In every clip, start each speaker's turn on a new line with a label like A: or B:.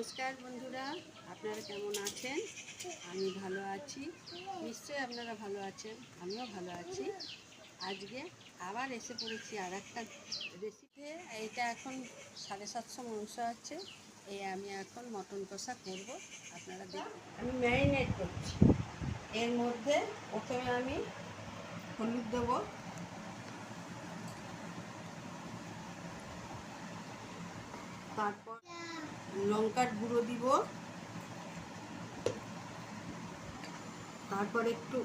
A: নমস্কার বন্ধুরা, আপনারা কেমন আছেন? আমি ভালো আছি। নিশ্চয়ই আপনারা ভালো আছেন, আমিও ভালো আছি। আজকে আবার এসে পড়েছি আর একটা রেসিপি এইটা এখন সাড়ে সাতশো মাংস আছে। এই আমি এখন মটন কষা করব। আপনারা দেখুন। আমি ম্যারিনেট করছি। এর মধ্যে প্রথমে আমি হলুদ দেবো। তারপর লঙ্কার গুঁড়ো দিব। তারপর একটু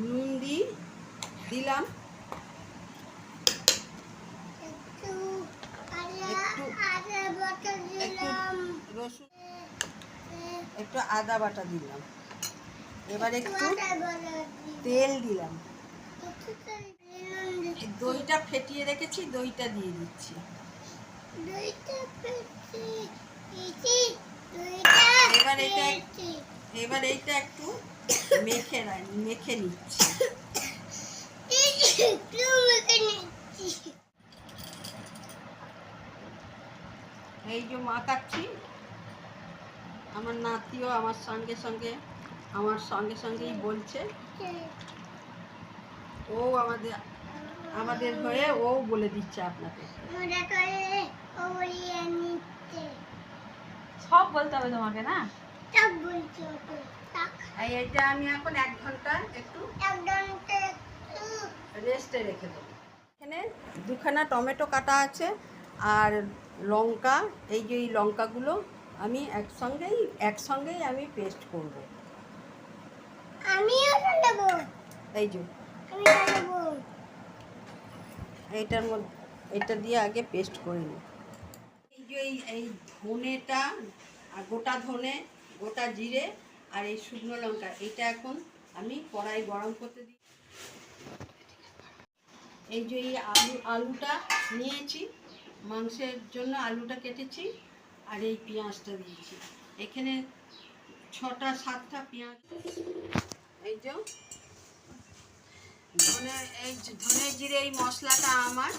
A: নুন দি দিলাম।
B: একটু আদা
A: একটু
B: বাটা দিলাম।
A: রসুন একটু আদা বাটা দিলাম। এবার একটু তেল দিলাম এই দইটা ফেটিয়ে রেখেছি দইটা দিয়ে দিচ্ছি। এবার এটা- এবার এইটা একটু মেখে মেখে নিচ্ছি।
B: মেখে নিচ্ছি।
A: এই যে মাখাচ্ছি আমার নাতিও আমার সঙ্গে সঙ্গে আমার সঙ্গে সঙ্গেই বলছে। ও আমাদের আমাদের হয়ে ও বলে দিচ্ছে আপনাকে।
C: সব বলতে হবে তোমাকে না?
B: সব বলছে ওকে তাক
A: এই এইটা আমি এখন এক ঘণ্টা একটু রেস্টে রেখে দেবো। এখানে দুখানা টমেটো কাটা আছে আর লঙ্কা এই যে এই লঙ্কাগুলো আমি একসঙ্গেই একসঙ্গেই আমি পেস্ট করব।
B: আমিও
A: এই যে।
B: আমি
A: এইটার মধ্যে, এটা দিয়ে আগে পেস্ট করে নিই এই যে এই ধনেটা, আর গোটা ধনে, গোটা জিরে, আর এই শুকনো লঙ্কা, এটা এখন আমি কড়াই গরম করতে দিই এই যে এই আলু, আলুটা নিয়েছি, মাংসের জন্য আলুটা কেটেছি, আর এই পেঁয়াজটা দিয়েছি। এখানে ছটা, সাতটা পেঁয়াজ এই যে ধনে, এই ধনে জিরে, এই মশলাটা আমার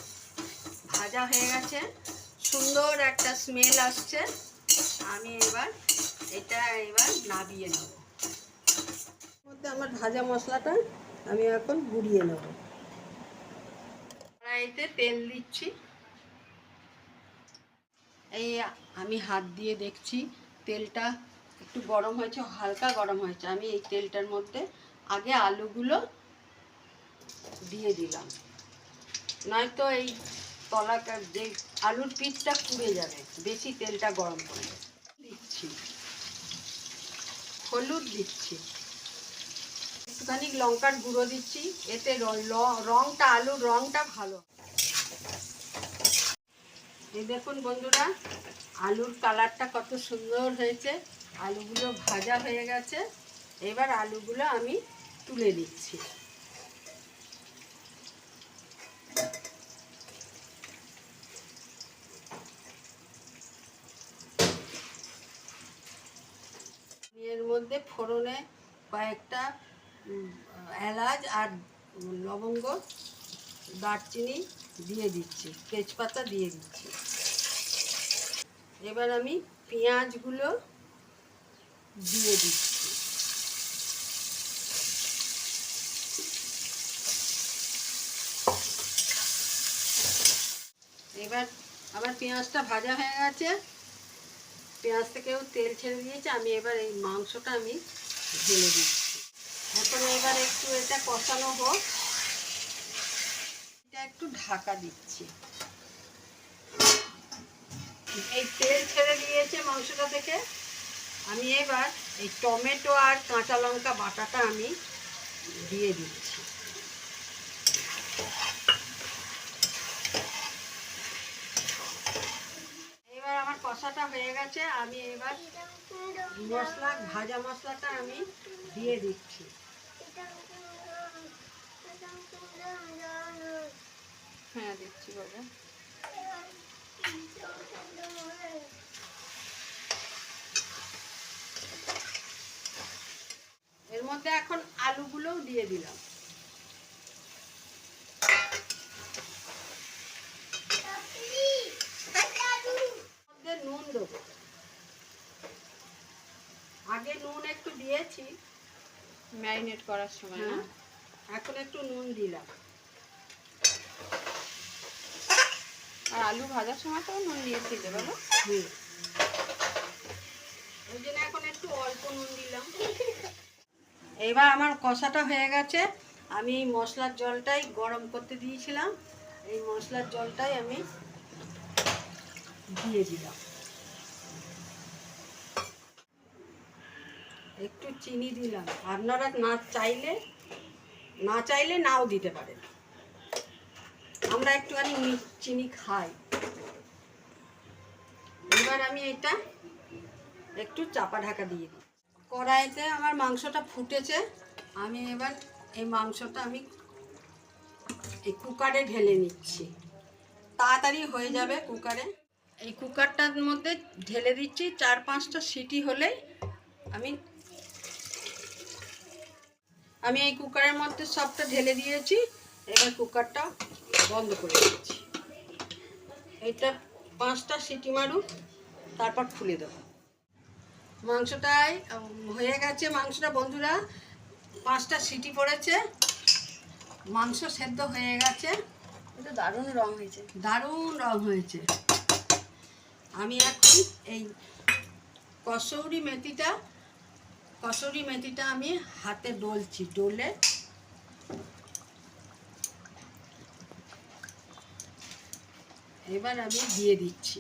A: ভাজা হয়ে গেছে। সুন্দর একটা স্মেল আসছে। আমি এবার এটা এবার নাবিয়ে নেব। মধ্যে আমার ভাজা মশলাটা আমি এখন গুঁড়িয়ে নেব। কড়াইতে তেল দিচ্ছি। এই আমি হাত দিয়ে দেখছি তেলটা একটু গরম হয়েছে, হালকা গরম হয়েছে। আমি এই তেলটার মধ্যে আগে আলুগুলো দিয়ে দিলাম। নয়তো এই তলাটা যে আলুর পিঠটা পুড়ে যাবে, বেশি তেলটা গরম করলে দিচ্ছি। হলুদ দিচ্ছি। একটুখানি লঙ্কার গুঁড়ো দিচ্ছি, এতে র- ল- রংটা, আলুর রংটা ভালো। এই দেখুন বন্ধুরা, আলুর কালারটা কত সুন্দর হয়েছে। আলুগুলো ভাজা হয়ে গেছে। এবার আলুগুলো আমি তুলে দিচ্ছি এর মধ্যে ফোড়নে কয়েকটা এলাচ আর লবঙ্গ, দারচিনি দিয়ে দিচ্ছি, তেজপাতা দিয়ে দিচ্ছি। এবার আমি পেঁয়াজগুলো দিয়ে দিচ্ছি। এবার আমার পেঁয়াজটা ভাজা হয়ে গেছে। পেঁয়াজ থেকেও তেল ছেড়ে দিয়েছে, আমি এবার এই মাংসটা আমি ঢেলে দিচ্ছি। এখন এবার একটু এটা কষানো হোক। এটা একটু ঢাকা দিচ্ছি। এই তেল ছেড়ে দিয়েছে মাংসটা থেকে। আমি এবার এই টমেটো আর কাঁচা লঙ্কা বাটাটা আমি দিয়ে দিচ্ছি এবার আমার কষাটা হয়ে গেছে, আমি এবার মশলা ভাজা মশলাটা আমি দিয়ে দিচ্ছি। হ্যাঁ দিচ্ছি বাবা এর মধ্যে এখন আলুগুলোও দিয়ে দিলাম
B: আচ্ছা
A: দেবো আগে নুন একটু দিয়েছি।
C: ম্যারিনেট করার সময় না?
A: হ্যাঁ এখন একটু নুন দিলাম।
C: আর আলু ভাজার সময় তো নুন দিয়েছিলে বলো
A: হুম। ওই জন্য এখন একটু অল্প নুন দিলাম। এবার আমার কষাটা হয়ে গেছে। আমি এই মশলার জলটাই গরম করতে দিয়েছিলাম। এই মশলার জলটাই আমি দিয়ে দিলাম। একটু চিনি দিলাম। আপনারা না চাইলে না চাইলে নাও দিতে পারেন। আমরা একটুখানি চিনি খাই। এবার আমি এটা একটু চাপা ঢাকা দিয়ে দিই। কড়াইতে আমার মাংসটা ফুটেছে। আমি এবার এই মাংসটা আমি এই কুকারে ঢেলে নিচ্ছি। তাড়াতাড়ি হয়ে যাবে কুকারে। এই কুকারটার মধ্যে ঢেলে দিচ্ছি চার পাঁচটা সিটি হলেই আমি আমি এই কুকারের মধ্যে সবটা ঢেলে দিয়েছি এবার কুকারটা বন্ধ করে দিচ্ছি। এটা পাঁচটা সিটি মারুক তারপর খুলে দেবো। মাংসটাই হয়ে গেছে মাংসটা বন্ধুরা পাঁচটা সিটি পড়েছে মাংস সেদ্ধ হয়ে গেছে।
C: এটা দারুণ রং হয়েছে।
A: দারুণ রং হয়েছে। আমি এখন এই কসৌরি মেথিটা কসৌরি মেথিটা আমি হাতে ডলছি, ডলে। এবার আমি দিয়ে দিচ্ছি।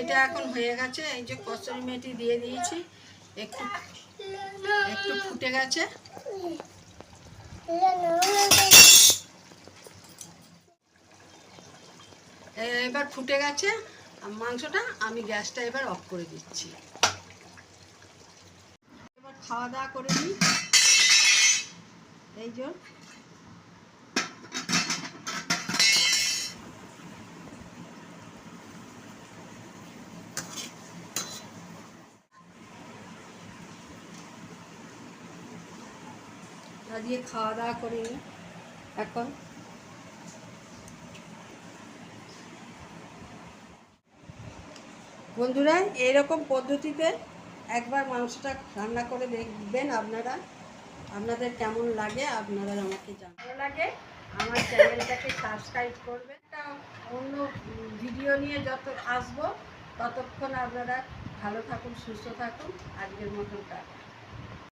A: এটা এখন হয়ে গেছে, এই যে কসুরি মেথি দিয়ে দিয়েছি, একটু একটু ফুটে গেছে। এবার ফুটে গেছে। মাংসটা আমি গ্যাসটা এবার অফ করে দিচ্ছি। এবার খাওয়া দাওয়া করে নিই। এই যে। আজকে খাওয়া দাওয়া করে এখন। বন্ধুরা, এরকম পদ্ধতিতে একবার মাংসটা রান্না করে দেখবেন আপনারা। আপনাদের কেমন লাগে আপনারা আমাকে জানান ভালো লাগে, আমার চ্যানেলটাকে সাবস্ক্রাইব করবেন। তা অন্য ভিডিও নিয়ে যত আসব, ততক্ষণ আপনারা ভালো থাকুন, সুস্থ থাকুন। আজকের মতন টাটা